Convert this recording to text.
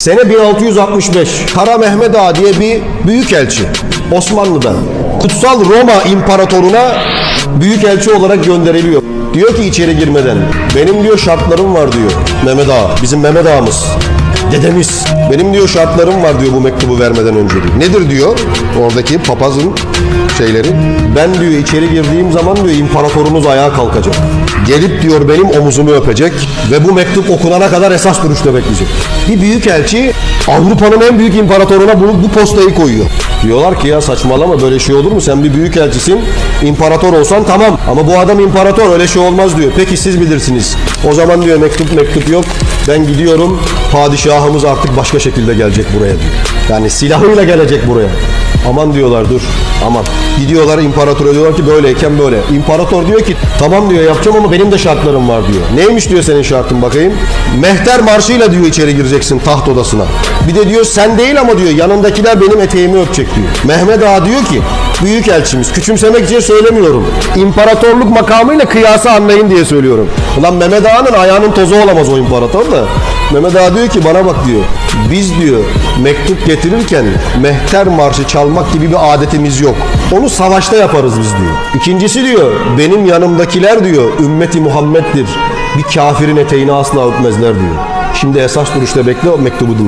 Sene 1665 Kara Mehmet Ağa diye bir büyükelçi Osmanlı'dan Kutsal Roma İmparatoruna büyükelçi olarak gönderiliyor. Diyor ki içeri girmeden benim diyor şartlarım var diyor Mehmet Ağa bizim Mehmet Ağamız dedemiz benim diyor şartlarım var diyor bu mektubu vermeden önce diyor. Nedir diyor oradaki papazın şeyleri ben diyor içeri girdiğim zaman diyor imparatorumuz ayağa kalkacak. Gelip diyor benim omuzumu öpecek ve bu mektup okunana kadar esas duruşta bekleyecek. Bir büyükelçi Avrupa'nın en büyük imparatoruna bu, bu postayı koyuyor. Diyorlar ki ya saçmalama böyle şey olur mu? Sen bir büyükelçisin. imparator olsan tamam. Ama bu adam imparator öyle şey olmaz diyor. Peki siz bilirsiniz. O zaman diyor mektup mektup yok. Ben gidiyorum. Padişahımız artık başka şekilde gelecek buraya diyor. Yani silahıyla gelecek buraya. Aman diyorlar dur. Aman. Gidiyorlar imparatora diyorlar ki böyleyken böyle. İmparator diyor ki tamam diyor yapacağım ama benim de şartlarım var diyor. Neymiş diyor senin şartın bakayım. Mehter marşıyla diyor içeri gireceksin taht odasına. Bir de diyor sen değil ama diyor yanındakiler benim eteğimi öpecek diyor. Mehmet Ağa diyor ki büyük elçimiz küçümsemek için söylemiyorum. İmparatorluk makamıyla kıyası anlayın diye söylüyorum. Ulan Mehmet Ağa'nın ayağının tozu olamaz o imparator da. Mehmet Ağa diyor ki bana bak diyor. Biz diyor mektup getirirken mehter marşı çalmak gibi bir adetimiz yok. Onu savaşta yaparız biz diyor. İkincisi diyor benim yanımdakiler diyor ümmeti Muhammed'dir. Bir kafirin eteğini asla öpmezler diyor. Şimdi esas duruşta bekle o mektubu dinle.